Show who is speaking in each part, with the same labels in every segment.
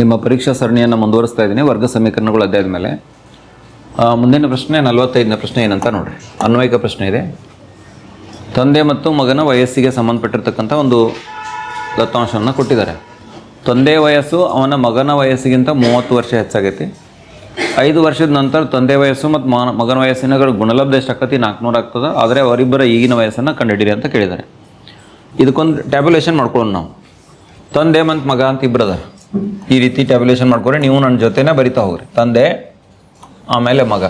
Speaker 1: ನಿಮ್ಮ ಪರೀಕ್ಷಾ ಸರಣಿಯನ್ನು ಮುಂದುವರಿಸ್ತಾ ಇದ್ದೀನಿ. ವರ್ಗ ಸಮೀಕರಣಗಳು ಅಧ್ಯಾಯದ ಮೇಲೆ ಮುಂದಿನ ಪ್ರಶ್ನೆ, ನಲವತ್ತೈದನೇ ಪ್ರಶ್ನೆ ಏನಂತ ನೋಡಿರಿ. ಅನ್ವಯಿಕ ಪ್ರಶ್ನೆ ಇದೆ. ತಂದೆ ಮತ್ತು ಮಗನ ವಯಸ್ಸಿಗೆ ಸಂಬಂಧಪಟ್ಟಿರ್ತಕ್ಕಂಥ ಒಂದು ದತ್ತಾಂಶವನ್ನು ಕೊಟ್ಟಿದ್ದಾರೆ. ತಂದೆ ವಯಸ್ಸು ಅವನ ಮಗನ ವಯಸ್ಸಿಗಿಂತ ಮೂವತ್ತು ವರ್ಷ ಹೆಚ್ಚಾಗೈತಿ. ಐದು ವರ್ಷದ ನಂತರ ತಂದೆ ವಯಸ್ಸು ಮತ್ತು ಮಗನ ವಯಸ್ಸಿನ ಗುಣಲಬ್ಧ ಎಷ್ಟಾಗತಿ ನಾಲ್ಕುನೂರು ಆಗ್ತದೆ. ಆದರೆ ಅವರಿಬ್ಬರ ಈಗಿನ ವಯಸ್ಸನ್ನು ಕಂಡುಹಿಡಿಯಿರಿ ಅಂತ ಕೇಳಿದ್ದಾರೆ. ಇದಕ್ಕೊಂದು ಟ್ಯಾಬ್ಯುಲೇಷನ್ ಮಾಡ್ಕೊಳ್ಳೋಣ ನಾವು. ತಂದೆ ಮತ್ತು ಮಗ ಅಂತ ಇಬ್ಬರದ ಈ ರೀತಿ ಟ್ಯಾಬ್ಯುಲೇಷನ್ ಮಾಡ್ಕೊರಿ, ನೀವು ನನ್ನ ಜೊತೆನೇ ಬರಿತಾ ಹೋಗ್ರಿ. ತಂದೆ, ಆಮೇಲೆ ಮಗ.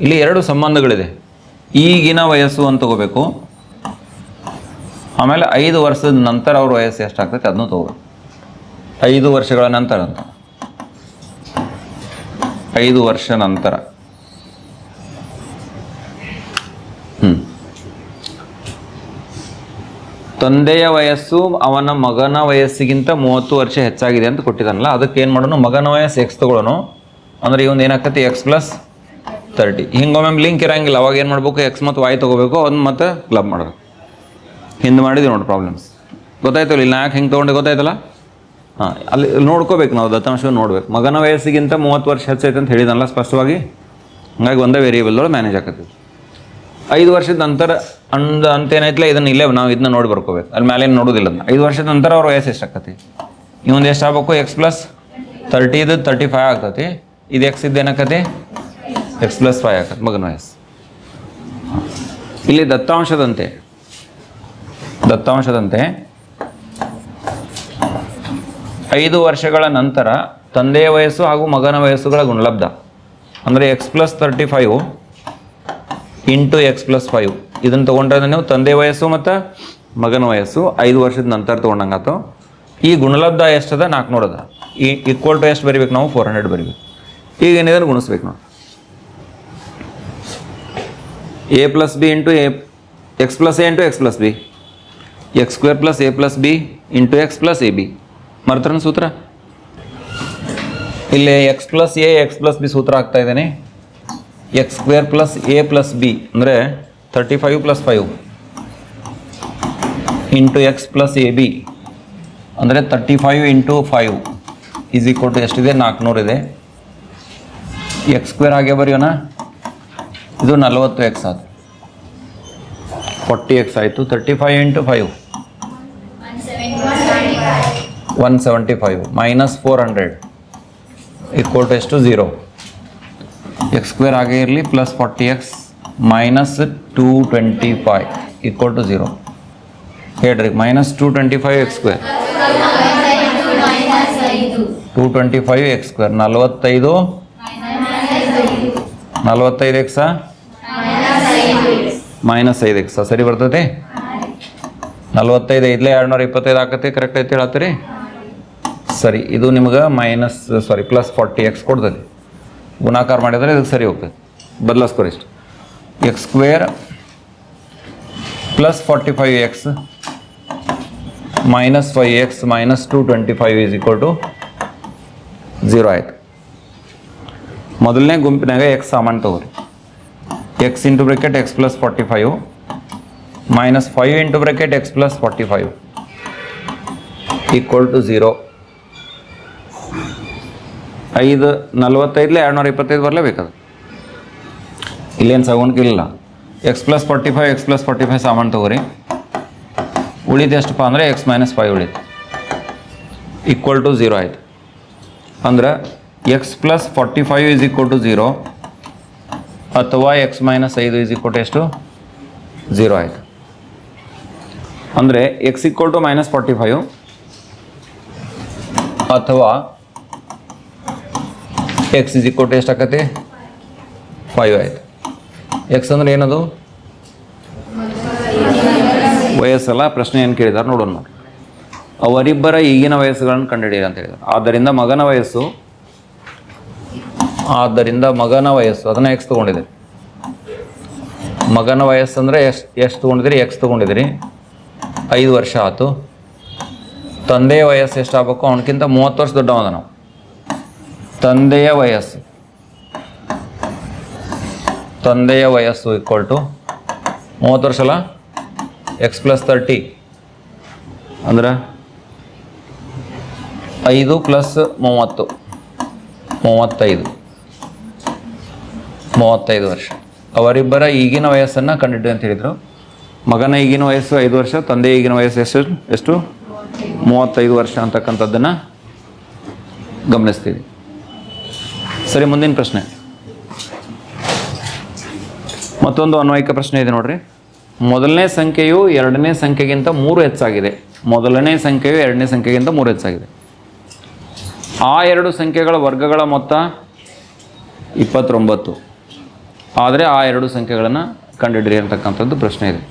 Speaker 1: ಇಲ್ಲಿ ಎರಡು ಸಂಬಂಧಗಳಿದೆ. ಈಗಿನ ವಯಸ್ಸು ಅಂತ ತಗೋಬೇಕು. ಆಮೇಲೆ ಐದು ವರ್ಷದ ನಂತರ ಅವ್ರ ವಯಸ್ಸು ಎಷ್ಟಾಗ್ತೈತೆ ಅದನ್ನು ತಗೋಬೇಕು. ಐದು ವರ್ಷಗಳ ನಂತರ ಅಂತ. ಐದು ವರ್ಷ ನಂತರ. ತಂದೆಯ ವಯಸ್ಸು, ಅವನ ಮಗನ ವಯಸ್ಸಿಗಿಂತ ಮೂವತ್ತು ವರ್ಷ ಹೆಚ್ಚಾಗಿದೆ ಅಂತ ಕೊಟ್ಟಿದ್ದಾನಲ್ಲ, ಅದಕ್ಕೆ ಏನು ಮಾಡೋಣ ಮಗನ ವಯಸ್ಸು ಎಕ್ಸ್ ತಗೊಳ್ಳೋಣ ಅಂದ್ರೆ ಇವನು ಏನಾಗ್ತೈತಿ ಎಕ್ಸ್ ಪ್ಲಸ್ ತರ್ಟಿ ಹಿಂಗೊಮ್ಮೆ ಲಿಂಕ್ ಇರಂಗಿಲ್ಲ, ಅವಾಗ ಏನು ಮಾಡಬೇಕು ಎಕ್ಸ್ ಮತ್ತು ವಾಯ್ ತೊಗೋಬೇಕು ಅದನ್ನ ಮತ್ತೆ ಕ್ಲಬ್ ಮಾಡೋದು. ಹಿಂದೆ ಮಾಡಿದ್ವಿ ನೋಡಿ ಪ್ರಾಬ್ಲಮ್ಸ್ ಗೊತ್ತಾಯ್ತಲ್ಲ ಇಲ್ಲಿ ನಾಲ್ಕು ಹೆಂಗೆ ತೊಗೊಂಡೆ ಗೊತ್ತಾಯ್ತಲ್ಲ? ಹಾಂ, ಅಲ್ಲಿ ನೋಡ್ಕೋಬೇಕು ನಾವು ದತ್ತಾಂಶ ನೋಡ್ಬೇಕು. ಮಗನ ವಯಸ್ಸಿಗಿಂತ ಮೂವತ್ತು ವರ್ಷ ಹೆಚ್ಚೈತೆ ಅಂತ ಹೇಳಿದನಲ್ಲ ಸ್ಪಷ್ಟವಾಗಿ? ಹಂಗಾಗಿ ಒಂದೇ ವೇರಿಯೇಬಲ್ ಒಳಗೆ ಮ್ಯಾನೇಜ್ ಆಕತಿ ಐದು ವರ್ಷದ ನಂತರ ಅಂದ ಅಂತ ಏನೈತಿಲ್ಲ ಇದನ್ನ ಇಲ್ಲೇ ನಾವು ಇದನ್ನ ನೋಡಿ ಬರ್ಕೋಬೇಕು. ಅಲ್ಲಿ ಮೇಲೆ ನೋಡೋದಿಲ್ಲ ಐದು ವರ್ಷದ ನಂತರ ಅವ್ರ ವಯಸ್ಸು ಎಷ್ಟಾಕತಿ ಇವೊಂದು ಎಷ್ಟು ಆಗ್ಬೇಕು? ಎಕ್ಸ್ ಪ್ಲಸ್ ತರ್ಟಿ ಇದು ತರ್ಟಿ ಫೈವ್ ಆಗ್ತತಿ. ಇದು ಎಕ್ಸ್ ಇದ್ದು ಏನಾಕತಿ ಎಕ್ಸ್ ಪ್ಲಸ್ ಫೈವ್ ಆಗತ್ತೆ, ಮಗನ ವಯಸ್ಸು. ಇಲ್ಲಿ ದತ್ತಾಂಶದಂತೆ. ದತ್ತಾಂಶದಂತೆ. ಐದು ವರ್ಷಗಳ ನಂತರ ತಂದೆಯ ವಯಸ್ಸು ಹಾಗೂ ಮಗನ ವಯಸ್ಸುಗಳ ಗುಣಲಬ್ಧ. ಅಂದರೆ x plus thirty five into x plus five. ಇದನ್ನು ತೊಗೊಂಡ್ರೆ ನೀವು ತಂದೆ ವಯಸ್ಸು ಮತ್ತು ಮಗನ ವಯಸ್ಸು. ಐದು ವರ್ಷದ ನಂತರ ತೊಗೊಂಡಂಗಾತು ಈ ಗುಣಲಬ್ಧ ಎಷ್ಟದ? ನಾಲ್ಕುನೂರು ಅದ ಈ ಈಕ್ವಲ್ ಟು ಎಷ್ಟು ಬರಿಬೇಕು ನಾವು? ಫೋರ್ ಹಂಡ್ರೆಡ್ ಬರಿಬೇಕು. ಈಗ ಏನಿದೆ ಗುಣಿಸ್ಬೇಕು ನೋಡಿ a plus b into a x plus a into x plus b x square plus a plus b into x plus a b ಮರ್ತನ ಸೂತ್ರ? ಇಲ್ಲಿ x plus a x plus b ಸೂತ್ರ ಆಗ್ತಾ ಇದ್ದೇನೆ. X square plus a plus b ಅಂದರೆ thirty five plus five into x plus a b ಅಂದರೆ thirty five into five is equal to ಎಷ್ಟಿದೆ? ನಾಲ್ಕುನೂರು ಇದೆ. ಎಕ್ಸ್ ಸ್ಕ್ವೇರ್ ಹಾಗೆ ಬರೆಯೋಣ. ಇದು ನಲವತ್ತು ಎಕ್ಸ್ ಆಯ್ತು ಫಾರ್ಟಿ ಎಕ್ಸ್ ಆಯಿತು. Thirty five into five one seventy five minus four hundred equal to ಎಷ್ಟು? ಝೀರೋ ಎಕ್ಸ್ ಸ್ಕ್ವೇರ್ ಆಗೇ ಇರಲಿ plus forty x minus two twenty five equal to zero ಹೇಳ್ರಿ minus two twenty five x square two twenty five x square ನಲವತ್ತೈದು. ನಲವತ್ತೈದು ಎಕ್ಸಾ minus ಐದು ಎಕ್ಸಾ ಸರಿ ಬರ್ತೈತಿ ನಲವತ್ತೈದು ಐದಲೇ ಎರಡುನೂರ ಇಪ್ಪತ್ತೈದು ಆಕತಿ ಕರೆಕ್ಟ್ ಐತಿ ಹೇಳತ್ತೀರಿ? ಸರಿ, ಇದು ನಿಮ್ಗೆ minus sorry plus forty x ಕೊಡ್ತೈತಿ ಗುಣಾಕಾರ ಮಾಡಿದರೆ ಇದಕ್ಕೆ ಸರಿ ಹೋಗ್ತದೆ. ಬದಲಾಸ್ಕೊರಿ ಇಷ್ಟು x square plus forty five x minus five x minus two twenty five is equal to zero ಆಯ್ತು. ಮೊದಲನೇ ಗುಂಪಿನಾಗ ಎಕ್ಸ್ ಸಾಮಾನ್ಯ ತಗೋರಿ. X into bracket x plus forty five minus five into bracket x plus forty five equal to zero ಐದು ನಲ್ವತ್ತೈದಲೆ ಎರಡು ನೂರ ಇಪ್ಪತ್ತೈದು ಬರಲೇಬೇಕದು. ಇಲ್ಲೇನು ಇಲ್ಲ x plus forty five x plus forty five ಸಾಮಾನು ತಗೋರಿ. ಉಳಿದು ಎಷ್ಟಪ್ಪ ಅಂದರೆ ಎಕ್ಸ್ ಮೈನಸ್ ಫೈವ್ ಉಳಿತು. ಈಕ್ವಲ್ ಟು ಝೀರೋ ಆಯಿತು. ಅಂದ್ರೆ x plus forty five is equal to zero ಅಥವಾ ಎಕ್ಸ್ ಮೈನಸ್ ಐದು ಈಸ್ ಈಕ್ವಲ್ ಟು ಎಷ್ಟು? ಝೀರೋ ಆಯಿತು. ಅಂದರೆ x equal to minus forty five ಅಥವಾ ಎಕ್ಸ್ ಇಸ್ ಈಕ್ವಲ್ ಟು ಎಷ್ಟು ಆಕತಿ? ಫೈವ್ ಆಯ್ತು. ಎಕ್ಸ್ ಅಂದ್ರೆ ಏನದು? ವಯಸ್ಸಲ್ಲ, ಪ್ರಶ್ನೆ ಏನು ಕೇಳಿದಾರೆ ನೋಡೋಣ ನೋಡಿ. ಅವರಿಬ್ಬರ ಈಗಿನ ವಯಸ್ಸುಗಳನ್ನು ಕಂಡುಹಿಡಿಯಿರಿ ಅಂತ ಹೇಳಿದ್ರು. ಆದ್ದರಿಂದ ಮಗನ ವಯಸ್ಸು, ಆದ್ದರಿಂದ ಮಗನ ವಯಸ್ಸು, ಅದನ್ನು ಎಕ್ಸ್ ತೊಗೊಂಡಿದ್ದೀರಿ. ಮಗನ ವಯಸ್ಸು ಅಂದರೆ ಎಷ್ಟು ಎಷ್ಟು ತೊಗೊಂಡಿದ್ದೀರಿ? ಎಕ್ಸ್ ತೊಗೊಂಡಿದ್ದೀರಿ. ಐದು ವರ್ಷ ಆಯಿತು ತಂದೆಯ ವಯಸ್ಸು ಎಷ್ಟಾಗಬೇಕು ಅವನಕ್ಕಿಂತ ಮೂವತ್ತು ವರ್ಷ ದೊಡ್ಡವದ ನಾವು ತಂದೆಯ ವಯಸ್ಸು. ತಂದೆಯ ವಯಸ್ಸು ಈಕ್ವಲ್ ಟು ಮೂವತ್ತು ವರ್ಷ ಅಲ್ಲ? ಎಕ್ಸ್ ಪ್ಲಸ್ ತರ್ಟಿ ಅಂದ್ರೆ ಐದು ಪ್ಲಸ್ ಮೂವತ್ತು. ಮೂವತ್ತೈದು. ಮೂವತ್ತೈದು ವರ್ಷ. ಅವರಿಬ್ಬರ ಈಗಿನ ವಯಸ್ಸನ್ನು ಕಂಡಿಡ್ದು ಅಂತ ಹೇಳಿದರು. ಮಗನ ಈಗಿನ ವಯಸ್ಸು ಐದು ವರ್ಷ ತಂದೆ ಈಗಿನ ವಯಸ್ಸು ಎಷ್ಟು ಎಷ್ಟು? ಮೂವತ್ತೈದು ವರ್ಷ ಅಂತಕ್ಕಂಥದ್ದನ್ನು ಗಮನಿಸ್ತೀವಿ. ಸರಿ, ಮುಂದಿನ ಪ್ರಶ್ನೆ. ಮತ್ತೊಂದು ಅನ್ವಯಿಕ ಪ್ರಶ್ನೆ ಇದೆ ನೋಡ್ರಿ. ಮೊದಲನೇ ಸಂಖ್ಯೆಯು ಎರಡನೇ ಸಂಖ್ಯೆಗಿಂತ ಮೂರು ಹೆಚ್ಚಾಗಿದೆ. ಮೊದಲನೇ ಸಂಖ್ಯೆಯು ಎರಡನೇ ಸಂಖ್ಯೆಗಿಂತ ಮೂರು ಹೆಚ್ಚಾಗಿದೆ. ಆ ಎರಡು ಸಂಖ್ಯೆಗಳ ವರ್ಗಗಳ ಮೊತ್ತ ಇಪ್ಪತ್ತೊಂಬತ್ತು. ಆದರೆ ಆ ಎರಡು ಸಂಖ್ಯೆಗಳನ್ನು ಕಂಡುಹಿಡಿರಿ ಅಂತಕ್ಕಂಥದ್ದು ಪ್ರಶ್ನೆ ಇದೆ.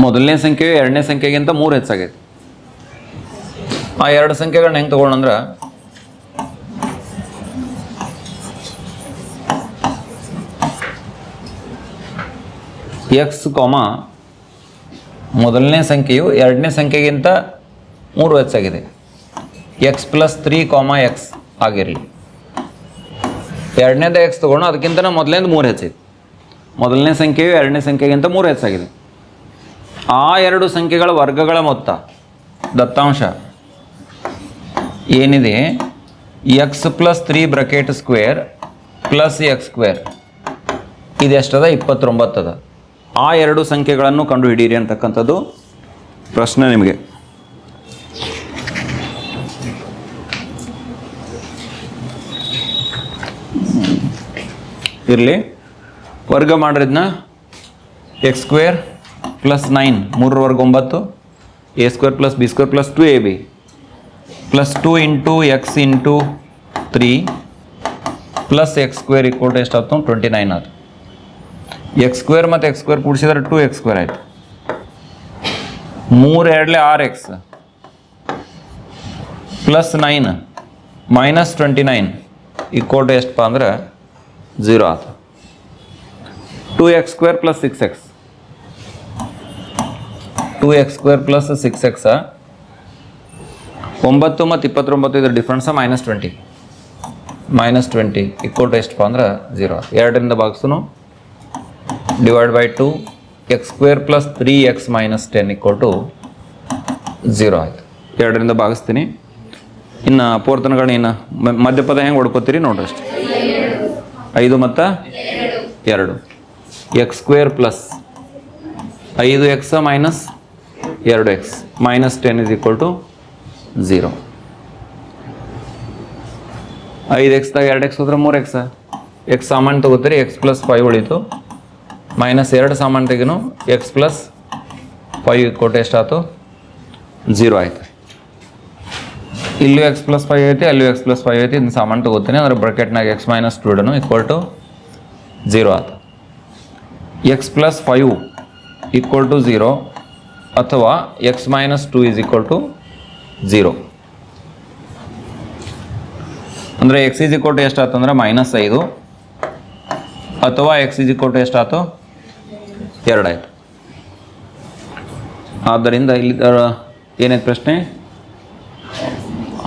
Speaker 1: ಮೊದಲನೇ ಸಂಖ್ಯೆಯು ಎರಡನೇ ಸಂಖ್ಯೆಗಿಂತ ಮೂರು ಹೆಚ್ಚಾಗಿದೆ. ಆ ಎರಡು ಸಂಖ್ಯೆಗಳನ್ನ ಹೆಂಗೆ ತಗೊಳ್ಳಂದ್ರೆ ಎಕ್ಸ್ ಕಾಮ ಮೊದಲನೇ ಸಂಖ್ಯೆಯು ಎರಡನೇ ಸಂಖ್ಯೆಗಿಂತ ಮೂರು ಹೆಚ್ಚಾಗಿದೆ. X plus three comma x ಆಗಿರಲಿ. ಎರಡನೇದ ಎಕ್ಸ್ ತೊಗೊಂಡು ಅದಕ್ಕಿಂತ ಮೊದಲನೇದು ಮೂರು ಹೆಚ್ಚಿದೆ ಮೊದಲನೇ ಸಂಖ್ಯೆಯು ಎರಡನೇ ಸಂಖ್ಯೆಗಿಂತ ಮೂರು ಹೆಚ್ಚಾಗಿದೆ. ಆ ಎರಡು ಸಂಖ್ಯೆಗಳ ವರ್ಗಗಳ ಮೊತ್ತ, ದತ್ತಾಂಶ ಏನಿದೆ? X plus three bracket square plus x square ಇದೆಷ್ಟದ ಇಪ್ಪತ್ತೊಂಬತ್ತದ. ಆ ಎರಡು ಸಂಖ್ಯೆಗಳನ್ನು ಕಂಡು ಅಂತಕ್ಕಂಥದ್ದು ಪ್ರಶ್ನೆ ನಿಮಗೆ. ಇರಲಿ. ವರ್ಗ ಮಾಡಿದ್ನ ಎಕ್ಸ್ ಸ್ಕ್ವೇರ್ ಪ್ಲಸ್ ನೈನ್ ಮೂರರ ವರ್ಗ ಒಂಬತ್ತು. A square plus b square plus two a b plus two into x into three plus x square equal to ಎಷ್ಟಾಯ್ತು ಟ್ವೆಂಟಿ ನೈನ್ ಆಯ್ತು. ಎಕ್ಸ್ ಸ್ಕ್ವೇರ್ ಮತ್ತು ಎಕ್ಸ್ ಸ್ಕ್ವೇರ್ ಕೂಡಿಸಿದ್ರೆ ಟು ಎಕ್ಸ್ ಸ್ಕ್ವೇರ್ ಆಯಿತು. ಮೂರು ಎರಡಲೆ R x plus nine minus twenty nine equal to ಎಷ್ಟಪ್ಪ ಅಂದ್ರೆ zero ಆಯ್ತು two x square plus six x two x square plus six x ಒಂಬತ್ತು ಮತ್ತು ಇಪ್ಪತ್ತೊಂಬತ್ತು ಇದ್ರ difference minus twenty minus twenty equal to ಎಷ್ಟಪ್ಪ ಅಂದ್ರೆ ಝೀರೋ ಎರಡರಿಂದ ಭಾಗಿಸು divide by two x square plus three x minus ten equal to zero ಆಯಿತು. ಎರಡರಿಂದ ಭಾಗಿಸ್ತೀನಿ. ಇನ್ನು ಪೂರ್ತನಗಳನ್ನ ಇನ್ನು ಮಧ್ಯಪದ ಹೆಂಗೆ ಹೊಡ್ಕೋತೀರಿ ನೋಡ್ರಿ ಅಷ್ಟೇ. ಐದು ಮತ್ತು ಎರಡು. ಎಕ್ಸ್ ಸ್ಕ್ವೇರ್ ಪ್ಲಸ್ ಐದು ಎಕ್ಸ ಮೈನಸ್ ಎರಡು x minus ten is equal to zero ಐದು ಎಕ್ಸ್ದಾಗ ಎರಡು ಎಕ್ಸ್ ಹೋದ್ರೆ ಮೂರು ಎಕ್ಸ ಎಕ್ಸ್ ಸಾಮಾನು ತೊಗೋತೀರಿ ಎಕ್ಸ್ ಪ್ಲಸ್ ಫೈವ್ ಉಳೀತು. ಮೈನಸ್ ಎರಡು ಸಾಮಾನು ತೆಗೆನು ಎಕ್ಸ್ ಪ್ಲಸ್ ಫೈವ್ ಕೊಟ್ಟು ಎಷ್ಟಾಯ್ತು ಝೀರೋ ಆಯ್ತು. ಇಲ್ಲೂ ಎಕ್ಸ್ ಪ್ಲಸ್ ಫೈವ್ ಐತಿ, ಅಲ್ಲೂ ಎಕ್ಸ್ ಪ್ಲಸ್ ಫೈವ್ ಐತಿ ಇದನ್ನ ಸಾಮಾನು ತೊಗೋತೀನಿ. ಅಂದ್ರೆ ಬ್ರಕೆಟ್ನಾಗ ಎಕ್ಸ್ ಮೈನಸ್ ಟು ಇಡೋನು ಈಕ್ವಲ್ ಟು ಝೀರೋ ಆಯ್ತು x plus five equal to zero ಅಥವಾ x minus two is equal to zero ಅಂದರೆ ಎಕ್ಸ್ ಈಸ್ ಈಕ್ವಲ್ ಟು ಎಷ್ಟಾಯ್ತು ಅಂದರೆ ಮೈನಸ್ ಐದು. ಅಥವಾ ಎಕ್ಸ್ ಈಸ್ ಈಕ್ವಲ್ ಟು ಎಷ್ಟಾಯ್ತು ಎರಡಾಯ್ತು ಆದ್ದರಿಂದ ಇಲ್ಲಿ ಏನೈತೆ ಪ್ರಶ್ನೆ?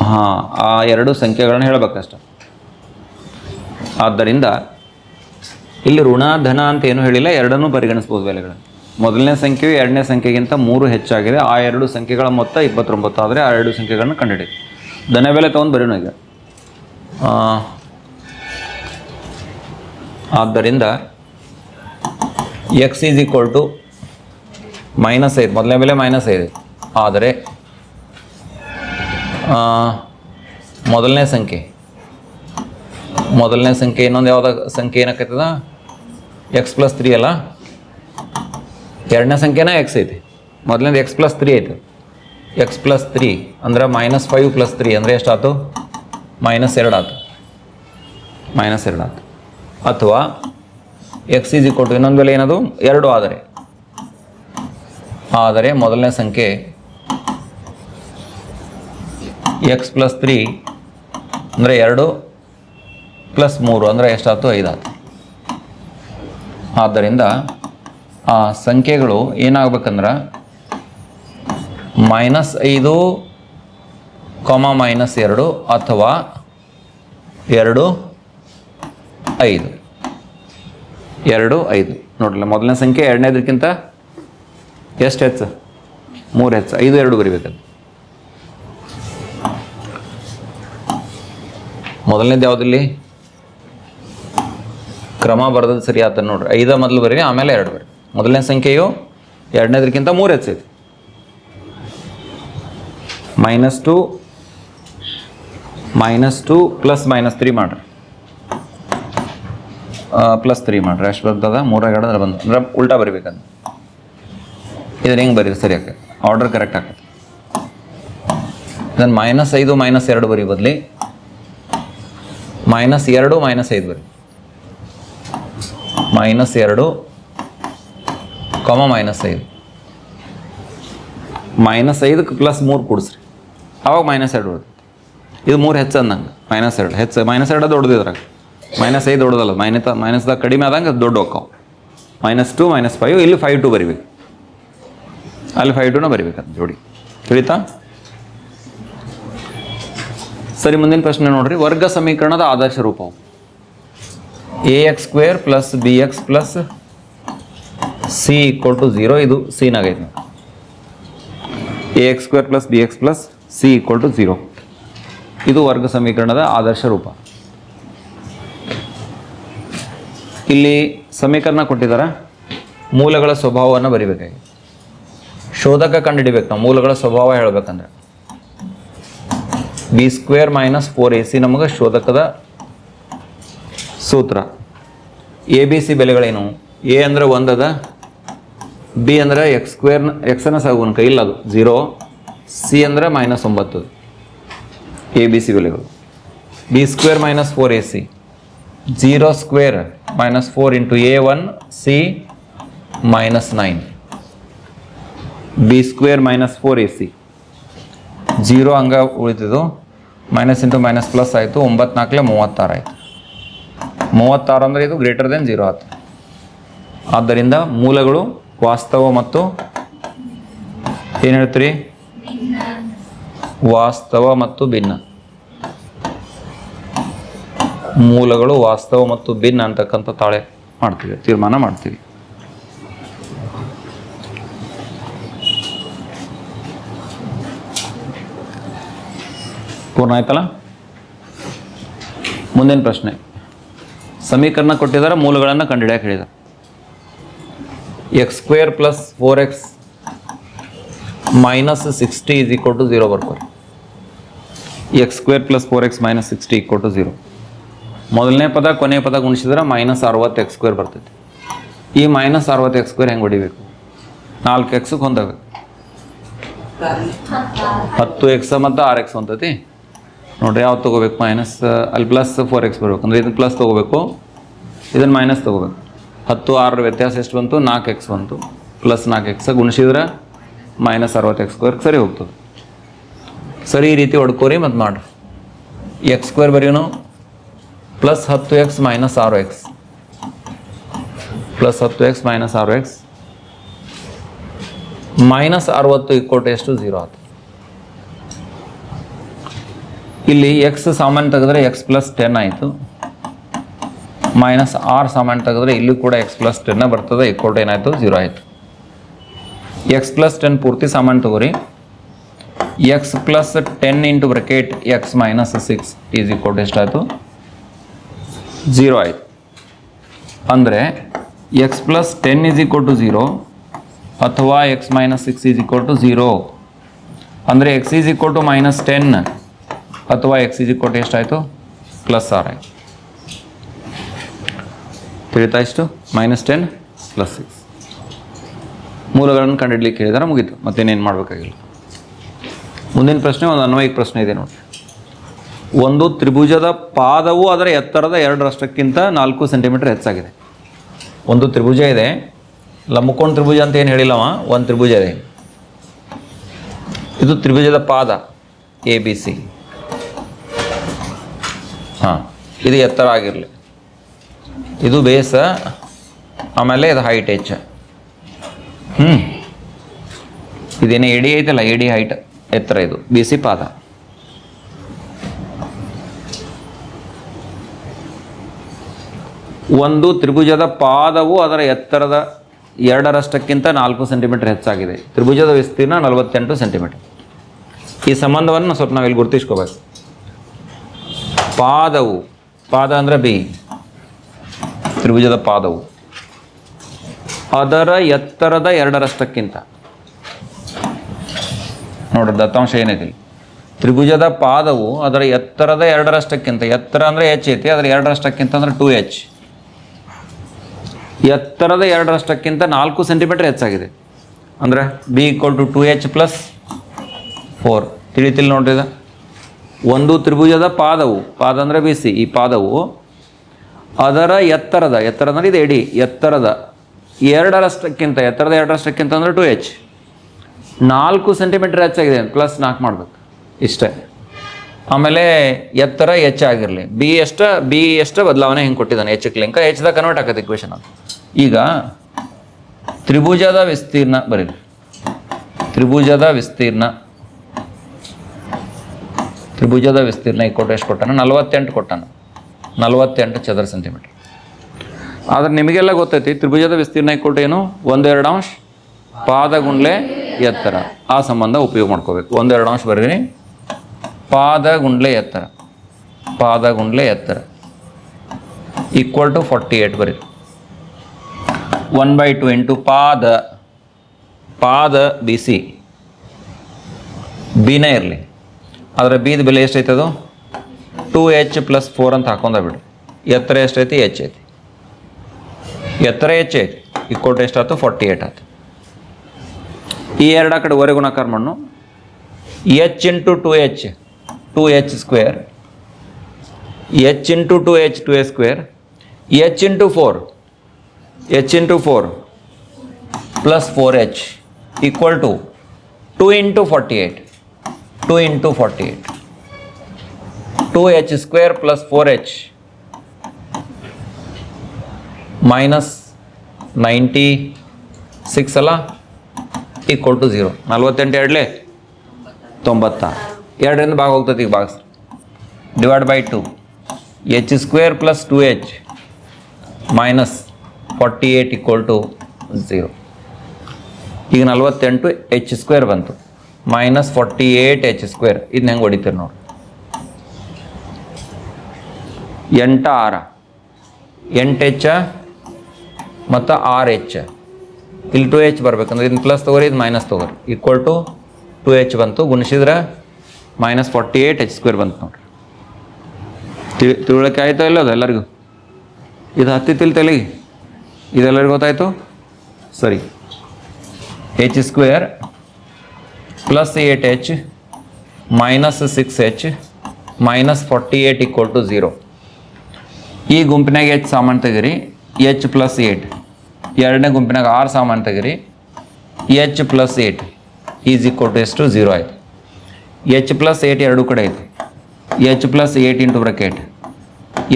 Speaker 1: ಹಾಂ, ಆ ಎರಡು ಸಂಖ್ಯೆಗಳನ್ನ ಹೇಳಬೇಕಷ್ಟೆ. ಆದ್ದರಿಂದ ಇಲ್ಲಿ ಋಣ ಧನ ಅಂತ ಏನು ಹೇಳಿಲ್ಲ, ಎರಡನ್ನೂ ಪರಿಗಣಿಸ್ಬೋದು ಬೆಲೆಗಳನ್ನು. ಮೊದಲನೇ ಸಂಖ್ಯೆಯು ಎರಡನೇ ಸಂಖ್ಯೆಗಿಂತ ಮೂರು ಹೆಚ್ಚಾಗಿದೆ. ಆ ಎರಡು ಸಂಖ್ಯೆಗಳ ಮೊತ್ತ ಇಪ್ಪತ್ತೊಂಬತ್ತು. ಆದರೆ ಆ ಎರಡು ಸಂಖ್ಯೆಗಳನ್ನು ಕಂಡುಹಿಡಿ. ಧನ ಬೆಲೆ ತೊಗೊಂಡು ಬರೀನು ಈಗ. ಆದ್ದರಿಂದ x is equal to minus ಐದು ಮೊದಲನೇ ಬೆಲೆ ಮೈನಸ್ ಐದು ಆದರೆ ಮೊದಲನೇ ಸಂಖ್ಯೆ. ಮೊದಲನೇ ಸಂಖ್ಯೆ ಇನ್ನೊಂದು ಯಾವುದ ಸಂಖ್ಯೆ ಏನಾಗ್ತದ? ಎಕ್ಸ್ ಪ್ಲಸ್ ತ್ರೀ ಅಲ್ಲ? ಎರಡನೇ ಸಂಖ್ಯೆನ ಎಕ್ಸ್ ಐತಿ. ಮೊದಲನೇದು ಎಕ್ಸ್ ಪ್ಲಸ್ ತ್ರೀ ಐತೆ. ಎಕ್ಸ್ ಪ್ಲಸ್ ತ್ರೀ ಅಂದ್ರೆ ಮೈನಸ್ ಫೈವ್ ಪ್ಲಸ್ ತ್ರೀ ಅಂದರೆ ಎಷ್ಟಾಯ್ತು ಮೈನಸ್ ಎರಡು ಆಯ್ತು ಮೈನಸ್ ಎರಡು ಆಯ್ತು ಅಥವಾ ಎಕ್ಸ್ ಈಸ್ ಈಕ್ವಲ್ ಟು ಇನ್ನೊಂದು ಬೆಲೆ ಏನದು? ಎರಡು ಆದರೆ. ಆದರೆ ಮೊದಲನೇ ಸಂಖ್ಯೆ ಎಕ್ಸ್ ಪ್ಲಸ್ ತ್ರೀ ಅಂದರೆ ಎರಡು ಪ್ಲಸ್ ಮೂರು ಅಂದರೆ ಎಷ್ಟಾಯ್ತು ಐದಾಯ್ತು ಆದ್ದರಿಂದ ಆ ಸಂಖ್ಯೆಗಳು ಏನಾಗ್ಬೇಕಂದ್ರೆ ಮೈನಸ್ ಐದು ಕಾಮ ಮೈನಸ್ ಎರಡು ಅಥವಾ ಎರಡು, ಐದು. ಎರಡು, ಐದು. ನೋಡ್ರಲ್ಲ, ಮೊದಲನೇ ಸಂಖ್ಯೆ ಎರಡನೇದಕ್ಕಿಂತ ಎಷ್ಟು ಹೆಚ್ಚು? ಮೂರು ಹೆಚ್ಚು. ಐದು, ಎರಡು ಬರಿಬೇಕದು. ಮೊದಲನೇದು ಯಾವುದಿಲ್ಲಿ ಕ್ರಮ ಬರೆದದ್ದು ಸರಿ ಆತ ನೋಡ್ರಿ. ಐದ ಮೊದಲು ಬರೀರಿ, ಆಮೇಲೆ ಎರಡು ಬರಿ ಮೊದಲನೇ ಸಂಖ್ಯೆಯು ಎರಡನೇದಕ್ಕಿಂತ ಮೂರು ಹೆಚ್ಚೈತಿ. Minus two minus two plus minus three ಮಾಡ್ರಿ. ಪ್ಲಸ್ ತ್ರೀ ಮಾಡ್ರಿ. ಅಷ್ಟು ಬರ್ತದ ಮೂರಾಗ ಎರಡು ಬಂದು ಅಂದ್ರೆ ಉಲ್ಟಾ ಬರಿಬೇಕಂತ ಇದನ್ನ ಹೆಂಗೆ ಬರೀರಿ ಸರಿ ಆಕೈತೆ ಆರ್ಡರ್ ಕರೆಕ್ಟ್ ಆಗ್ತದೆ. ಇದನ್ನು ಮೈನಸ್ ಐದು, ಮೈನಸ್ ಎರಡು ಬರಿ ಬದಲಿ. ಮೈನಸ್ ಎರಡು, ಮೈನಸ್ ಐದು ಬರಿ. ಮೈನಸ್ ಎರಡು ಕಾಮ ಮೈನಸ್ ಐದು. ಮೈನಸ್ ಐದಕ್ಕೆ ಪ್ಲಸ್ ಮೂರು ಕೂಡಿಸ್ರಿ. ಅವಾಗ ಮೈನಸ್ ಎರಡು ಉಳಿದೈತಿ. ಇದು ಮೂರು ಹೆಚ್ಚು ಅಂದಂಗೆ. ಮೈನಸ್ ಎರಡು. ಹೆಚ್ಚು ಮೈನಸ್ ಎರಡು ದೊಡ್ಡದು ಇದ್ರಾಗ. ಮೈನಸ್ ಐದು ದೊಡ್ಡದಲ್ಲ. ಮೈನಸ್ ಮೈನಸ್ದಾಗ ಕಡಿಮೆ ಆದಂಗೆ ದೊಡ್ಡ ಹೋಗ್ಕವು ಮೈನಸ್ ಟು ಮೈನಸ್ ಫೈವ್ ಇಲ್ಲಿ ಫೈವ್ ಟು ಬರಿಬೇಕು. ಅಲ್ಲಿ ಫೈವ್ ಟುನ ಬರಿಬೇಕಂತ ಜೋಡಿ. ತಿಳಿತಾ? ಸರಿ, ಮುಂದಿನ ಪ್ರಶ್ನೆ ನೋಡ್ರಿ. ವರ್ಗ ಸಮೀಕರಣದ ಆದರ್ಶ ರೂಪವು. A x square plus b x plus c equal to zero ಇದು ಸಿನಾಗೈತೆ a x square plus b x plus c equal to zero ಇದು ವರ್ಗ ಸಮೀಕರಣದ ಆದರ್ಶ ರೂಪ. ಇಲ್ಲಿ ಸಮೀಕರಣ ಕೊಟ್ಟಿದ್ದಾರೆ ಮೂಲಗಳ ಸ್ವಭಾವವನ್ನು ಬರಿಬೇಕಾಗಿ ಶೋಧಕ ಕಂಡುಹಿಡಿಬೇಕು, ನಾವು ಮೂಲಗಳ ಸ್ವಭಾವ ಹೇಳಬೇಕಂದ್ರೆ. B square minus four a c ನಮಗೆ ಶೋಧಕದ ಸೂತ್ರ. ಎ ಬಿ ಸಿ ಬೆಲೆಗಳೇನು? ಎ ಅಂದರೆ ಒಂದದ ಬಿ ಅಂದರೆ ಎಕ್ಸ್ ಸ್ಕ್ವೇರ್ ಎಕ್ಸನ ಸಾಗುವನ್ಕ ಇಲ್ಲ ಅದು. ಝೀರೋ ಸಿ ಅಂದರೆ ಮೈನಸ್ ಒಂಬತ್ತು. ಎ ಬಿ ಸಿ ಬೆಲೆಗಳು b square minus four a c zero square minus four into a one c minus nine b square minus four a c zero ಹಂಗ ಉಳಿತಿದ್ದು minus into minus plus ಆಯಿತು. ಒಂಬತ್ತು ನಾಲ್ಕಲೆ ಮೂವತ್ತಾರು ಆಯಿತು. ಮೂವತ್ತಾರು ಅಂದರೆ ಇದು ಗ್ರೇಟರ್ ದೆನ್ ಜೀರೋ ಆಯ್ತು ಆದ್ದರಿಂದ ಮೂಲಗಳು ವಾಸ್ತವ ಮತ್ತು ಏನು ಹೇಳ್ತೀರಿ? ವಾಸ್ತವ ಮತ್ತು ಭಿನ್ನ. ಮೂಲಗಳು ವಾಸ್ತವ ಮತ್ತು ಭಿನ್ನ ಅಂತಕ್ಕಂಥ ತಾಳೆ ಮಾಡ್ತೀವಿ, ತೀರ್ಮಾನ ಮಾಡ್ತೀವಿ. ಪೂರ್ಣ ಆಯ್ತಲ್ಲ? ಮುಂದಿನ ಪ್ರಶ್ನೆ. ಸಮೀಕರಣ ಕೊಟ್ಟಿದ್ದಾರೆ, ಮೂಲಗಳನ್ನು ಕಂಡುಹಿಡಿಯಕ್ಕೆ ಹೇಳಿದ್ದಾರೆ. X square plus four x minus sixty is equal to zero ಬರ್ಕೋರಿ x square plus four x minus sixty equal to zero ಮೊದಲನೇ ಪದ, ಕೊನೆಯ ಪದ ಗುಣಿಸಿದ್ರೆ ಮೈನಸ್ ಅರವತ್ತು ಎಕ್ಸ್ ಸ್ಕ್ವೇರ್ ಬರ್ತೈತಿ. ಈ ಮೈನಸ್ ಅರವತ್ತು ಎಕ್ಸ್ ಸ್ಕ್ವೇರ್ ಹೆಂಗೆ ಹೊಡಿಬೇಕು? ನಾಲ್ಕು ಎಕ್ಸ್ಗೆ ಹೊಂದಬೇಕು. ಹತ್ತು ಎಕ್ಸ್ ಮತ್ತು ಆರು ಎಕ್ಸ್ ಹೊಂತೈತಿ ನೋಡ್ರಿ ಯಾವ್ದು ತೊಗೋಬೇಕು? ಮೈನಸ್ ಅಲ್ಲಿ ಪ್ಲಸ್ ಫೋರ್ ಎಕ್ಸ್ ಬರ್ಬೇಕು. ಅಂದರೆ ಇದನ್ನು ಪ್ಲಸ್ ತೊಗೋಬೇಕು. ಇದನ್ನು ಮೈನಸ್ ತೊಗೋಬೇಕು. ಹತ್ತು ಆರರ ವ್ಯತ್ಯಾಸ ಎಷ್ಟು ಬಂತು? ನಾಲ್ಕು ಎಕ್ಸ್ ಬಂತು. ಪ್ಲಸ್ ನಾಲ್ಕು ಎಕ್ಸ್ ಗುಣಿಸಿದ್ರೆ ಮೈನಸ್ ಅರವತ್ತು ಎಕ್ಸ್ ಸ್ಕ್ವೇರ್ ಸರಿ ಹೋಗ್ತದೆ. ಸರಿ ಈ ರೀತಿ ಹೊಡ್ಕೋರಿ ಮತ್ತು ಮಾಡ್ರಿ. ಎಕ್ಸ್ ಸ್ಕ್ವೇರ್ ಬರೀನು ಪ್ಲಸ್ ಹತ್ತು ಎಕ್ಸ್ ಮೈನಸ್ ಆರು ಎಕ್ಸ್ ಪ್ಲಸ್ ಹತ್ತು ಎಕ್ಸ್ ಮೈನಸ್ ಆರು ಎಕ್ಸ್ ಮೈನಸ್ ಅರವತ್ತು ಇಕ್ಕೋಟು ಎಷ್ಟು? ಝೀರೋ ಆಯ್ತು ಇಲ್ಲಿ ಎಕ್ಸ್ ಸಾಮಾನ್ಯ ತೆಗೆದ್ರೆ ಎಕ್ಸ್ ಪ್ಲಸ್ ಟೆನ್ ಆಯಿತು. ಮೈನಸ್ ಆರ್ ಸಮಾನ ತೆಗೆದ್ರೆ ಇಲ್ಲೂ ಕೂಡ ಎಕ್ಸ್ ಪ್ಲಸ್ ಟೆನ್ ಬರ್ತದೆ ಇಕ್ಕೋಟು ಏನಾಯಿತು? ಜೀರೋ ಆಯಿತು. ಎಕ್ಸ್ ಪ್ಲಸ್ ಟೆನ್ ಪೂರ್ತಿ ಸಮಾನ ತಗೋರಿ. X plus ten into bracket x minus six is equal ಎಷ್ಟಾಯಿತು? ಝೀರೋ ಆಯಿತು. ಅಂದರೆ x plus ten is equal to zero ಅಥವಾ x minus six is equal to zero ಅಂದರೆ x is equal to minus ten ಅಥವಾ X is equal to ಎಷ್ಟಾಯಿತು? Plus ಆರ್ ಆಯಿತು. ತಿಳಿತಾ ಇಷ್ಟು? ಮೈನಸ್ ಟೆನ್ ಪ್ಲಸ್ ಸಿಕ್ಸ್ ಮೂಲಗಳನ್ನು ಕಂಡುಹಿಡಲಿಕ್ಕೆ ಹೇಳಿದಾರೆ ಮುಗೀತು. ಮತ್ತೇನೇನು ಮಾಡಬೇಕಾಗಿಲ್ಲ. ಮುಂದಿನ ಪ್ರಶ್ನೆ, ಒಂದು ಅನ್ವಯಿಕ ಪ್ರಶ್ನೆ ಇದೆ ನೋಡಿ. ಒಂದು ತ್ರಿಭುಜದ ಪಾದವು ಅದರ ಎತ್ತರದ ಎರಡರಷ್ಟಕ್ಕಿಂತ ನಾಲ್ಕು ಸೆಂಟಿಮೀಟರ್ ಹೆಚ್ಚಾಗಿದೆ. ಒಂದು ತ್ರಿಭುಜ ಇದೆ. ಲಂಬಕೋಣ ತ್ರಿಭುಜ ಅಂತ ಏನು ಹೇಳಿಲ್ಲವ? ಒಂದು ತ್ರಿಭುಜ ಇದೆ. ಇದು ತ್ರಿಭುಜದ ಪಾದ ಎ ಬಿ ಸಿ ಹಾಂ, ಇದು ಎತ್ತರ ಆಗಿರಲಿ. ಇದು ಬೇಸ, ಆಮೇಲೆ ಇದು ಹೈಟ್ ಎಚ್ ಹ್ಞೂ ಇದೇನು ಎಡಿ ಐತಲ್ಲ, ಎಡಿ ಹೈಟ್ ಎತ್ತರ ಇದು, ಬಿಸಿ ಪಾದ. ಒಂದು ತ್ರಿಭುಜದ ಪಾದವು ಅದರ ಎತ್ತರದ ಎರಡರಷ್ಟಕ್ಕಿಂತ ನಾಲ್ಕು ಸೆಂಟಿಮೀಟರ್ ಹೆಚ್ಚಾಗಿದೆ. ತ್ರಿಭುಜದ ವಿಸ್ತೀರ್ಣ ನಲವತ್ತೆಂಟು ಸೆಂಟಿಮೀಟರ್. ಈ ಸಂಬಂಧವನ್ನು ಸ್ವಲ್ಪ ನಾವಿಲ್ಲಿ ಗುರುತಿಸ್ಕೋಬೇಕು. ಪಾದವು, ಪಾದ ಅಂದರೆ ಬಿ. ತ್ರಿಭುಜದ ಪಾದವು. ಅದರ ಎತ್ತರದ ಎರಡರಷ್ಟಕ್ಕಿಂತ. ನೋಡ್ರಿ, ದತ್ತಾಂಶ ಏನಿದೆ ತ್ರಿಭುಜದ ಪಾದವು ಅದರ ಎತ್ತರದ ಎರಡರಷ್ಟಕ್ಕಿಂತ. ಎತ್ತರ ಅಂದರೆ ಎಚ್ ಐತಿ, ಅದರ ಎರಡರಷ್ಟಕ್ಕಿಂತ ಅಂದ್ರೆ ಟು ಎಚ್ ಎತ್ತರದ ಎರಡರಷ್ಟಕ್ಕಿಂತ ನಾಲ್ಕು ಸೆಂಟಿಮೀಟರ್ ಹೆಚ್ಚಾಗಿದೆ. ಅಂದರೆ b equal to two h plus four ತಿಳಿತಿಲ್ಲ ನೋಡ್ರಿ ಇದು. ಒಂದು ತ್ರಿಭುಜದ ಪಾದವು, ಪಾದ ಅಂದರೆ ಬಿ ಸಿ ಈ ಪಾದವು ಅದರ ಎತ್ತರದ ಎತ್ತರ ಅಂದರೆ ಇದು ಎಡಿ ಎತ್ತರದ, ಎರಡರಷ್ಟಕ್ಕಿಂತ ಎತ್ತರದ ಎರಡರಷ್ಟಕ್ಕಿಂತ ಅಂದರೆ ಟು ಎಚ್ ನಾಲ್ಕು ಸೆಂಟಿಮೀಟರ್ ಹೆಚ್ಚಾಗಿದೆ ಪ್ಲಸ್ ನಾಲ್ಕು ಮಾಡಬೇಕು. ಇಷ್ಟೇ. ಆಮೇಲೆ ಎತ್ತರ ಹೆಚ್ಚಾಗಿರಲಿ ಬಿ ಎಷ್ಟ ಬಿ ಎಷ್ಟ ಬದಲಾವಣೆ ಹಿಂಗೆ ಕೊಟ್ಟಿದ್ದಾನೆ? ಎಚ್ ಲಿಂಕ ಎಚ್ದಾಗ ಕನ್ವರ್ಟ್ ಆಗತ್ತೆ ಇಕ್ವೇಶನ್ ಅದು. ಈಗ ತ್ರಿಭುಜದ ವಿಸ್ತೀರ್ಣ ಬರೀರಿ. ತ್ರಿಭುಜದ ವಿಸ್ತೀರ್ಣ. ತ್ರಿಭುಜದ ವಿಸ್ತೀರ್ಣ ಈ ಕೊಟ್ಟು ಎಷ್ಟು ಕೊಟ್ಟಾನ, ನಲವತ್ತೆಂಟು ಕೊಟ್ಟಾನ. ನಲವತ್ತೆಂಟು ಚದರ ಸೆಂಟಿಮೀಟರ್ ಆದರೆ ನಿಮಗೆಲ್ಲ ಗೊತ್ತೈತಿ, ತ್ರಿಭುಜದ ವಿಸ್ತೀರ್ಣ ಕೊಟ್ಟು ಏನು? ಒಂದೆರಡು ಅಂಶ ಪಾದಗುಂಡ್ಲೆ ಎತ್ತರ. ಆ ಸಂಬಂಧ ಉಪಯೋಗ ಮಾಡ್ಕೋಬೇಕು. ಒಂದೆರಡು ಅಂಶ ಬರೀರಿ ಪಾದಗುಂಡ್ಲೆ ಎತ್ತರ. ಪಾದಗುಂಡ್ಲೆ ಎತ್ತರ. ಈಕ್ವಲ್ ಟು ಫಾರ್ಟಿ ಏಟ್ ಬರೀ ಒನ್ ಬೈ ಟು ಇಂಟು ಪಾದ ಪಾದ ಬಿ ಸಿ ಬಿನೇ ಇರಲಿ. ಅದರ ಬೀದ ಬೆಲೆ ಎಷ್ಟೈತದು ಟು ಎಚ್ ಪ್ಲಸ್ ಫೋರ್ ಅಂತ ಹಾಕೊಂಡ ಬಿಡ್ರಿ ಎತ್ತರ ಎಷ್ಟೈತಿ ಎಚ್ ಐತಿ ಎತ್ತರ ಎಚ್ ಐತಿ ಈ ಕೊಟ್ಟು ಎಷ್ಟಾಯ್ತು ಫಾರ್ಟಿ ಏಟ್ ಆಯ್ತು ಈ ಎರಡು ಆ ಕಡೆ ಒರೆ ಗುಣಾಕಾರ ಮಣ್ಣು h into two h two h square h into two h two h square h into four h into four plus four h equal to two into forty eight two into forty eight two h square plus four h minus ninety six ಅಲ್ಲ equal to zero. ನಲ್ವತ್ತೆಂಟು ಎರಡಲೇ ತೊಂಬತ್ತ? ಎರಡರಿಂದ ಭಾಗ ಹೋಗ್ತದೆ ಈಗ ಭಾಗ. Divide by two. H square plus two h minus forty eight equal two zero. ಈಗ ನಲ್ವತ್ತೆಂಟು ಎಚ್ ಸ್ಕ್ವೇರ್ ಬಂತು. Minus forty eight h square. ಇದನ್ನ ಹೆಂಗೆ ಹೊಡಿತೀರಿ ನೋಡಿ. ಎಂಟ ಆರ. ಎಂಟು ಎಚ್ ಮತ್ತು ಆರ್ ಎಚ್. ಇಲ್ಲಿ ಟು ಎಚ್ ಬರ್ಬೇಕಂದ್ರೆ ಇದನ್ನ ಪ್ಲಸ್ ತೊಗೋರಿ, ಇದು ಮೈನಸ್ ತೊಗೋರಿ. ಈಕ್ವಲ್ ಟು ಟು ಎಚ್ ಬಂತು. ಗುಣಿಸಿದ್ರೆ minus forty eight h square ಬಂತು ನೋಡ್ರಿ. ತಿಳಿ, ತಿಳುವಳಿಕೆ ಆಯಿತು ಇಲ್ಲ ಅದು ಎಲ್ಲರಿಗೂ? ಇದು ಹತ್ತಿತ್ತಿಲ್ಲ ತಲೆಗೆ? ಇದೆಲ್ಲರಿಗೂ ಗೊತ್ತಾಯ್ತು? ಸರಿ. H square plus eight h minus six h minus forty eight equal to zero ಈ ಗುಂಪಿನಾಗ ಎಚ್ ಸಾಮಾನು ತೆಗಿರಿ? ಎಚ್ ಪ್ಲಸ್ ಏಟ್ ಎರಡನೇ ಗುಂಪಿನಾಗ ಆರು ಸಾಮಾನು ತೆಗಿರಿ. H plus eight is equal to ಎಷ್ಟು? ಝೀರೋ ಆಯಿತು. ಎಚ್ ಪ್ಲಸ್ ಏಟ್ ಎರಡು ಕಡೆ ಐತೆ. H plus eight into bracket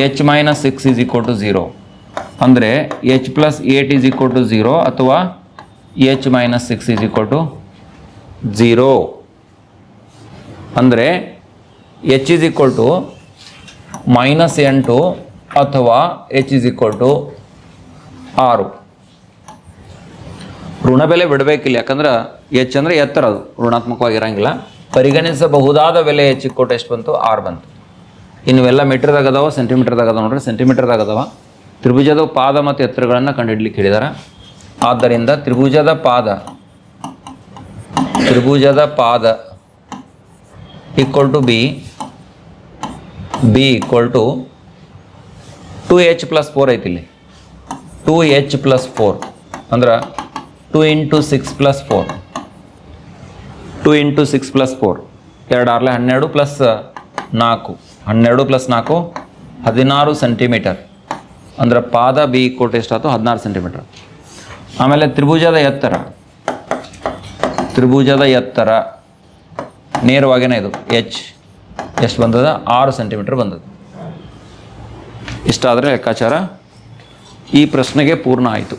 Speaker 1: h minus six is equal to zero ಅಂದರೆ h plus eight is equal to zero ಅಥವಾ h minus six is equal to zero ಅಂದರೆ h is equal to minus ಎಂಟು ಅಥವಾ H is equal to ಆರು. ಋಣಬೆಲೆ ಬಿಡಬೇಕಿಲ್ಲ, ಯಾಕಂದ್ರೆ H ಅಂದರೆ ಎತ್ತರ ಅದು ಋಣಾತ್ಮಕವಾಗಿ ಇರಂಗಿಲ್ಲ ಪರಿಗಣಿಸಬಹುದಾದ ಬೆಲೆ ಎಚ್ ಕೊಟ್ಟು ಎಷ್ಟು ಬಂತು? ಆರು ಬಂತು. ಇನ್ನು ಮೀಟರ್ದಾಗ ಅದಾವ ಸೆಂಟಿಮೀಟರ್ದಾಗ ಅದಾವ ನೋಡ್ರಿ ಸೆಂಟಿಮೀಟರ್ದಾಗ ಅದಾವ. ತ್ರಿಭುಜದ ಪಾದ ಮತ್ತು ಎತ್ತರಗಳನ್ನು ಕಂಡುಹಿಡ್ಲಿಕ್ಕೆ ಹೇಳಿದಾರೆ. ಆದ್ದರಿಂದ ತ್ರಿಭುಜದ ಪಾದ ತ್ರಿಭುಜದ ಪಾದ equal to b b equal to two h plus four ಐತಿ ಇಲ್ಲಿ ಟು ಎಚ್ ಪ್ಲಸ್ ಫೋರ್ ಅಂದ್ರೆ two into six plus four two into six plus four ಎರಡು ಆರ್ಲೆ ಹನ್ನೆರಡು ಪ್ಲಸ್ ನಾಲ್ಕು. ಹನ್ನೆರಡು ಪ್ಲಸ್ ನಾಲ್ಕು, ಹದಿನಾರು ಸೆಂಟಿಮೀಟರ್ ಅಂದ್ರೆ ಪಾದ ಬಿ ಕೋಟ್ ಎಷ್ಟಾಯ್ತು? ಹದಿನಾರು ಸೆಂಟಿಮೀಟರ್ ಆಮೇಲೆ ತ್ರಿಭುಜದ ಎತ್ತರ. ತ್ರಿಭುಜದ ಎತ್ತರ ನೇರವಾಗಿನೇ ಇದು. ಎಚ್ ಎಷ್ಟು ಬಂದದ? ಆರು ಸೆಂಟಿಮೀಟರ್ ಬಂದದ ಇಷ್ಟಾದರೆ ಲೆಕ್ಕಾಚಾರ ಈ ಪ್ರಶ್ನೆಗೆ ಪೂರ್ಣ ಆಯಿತು.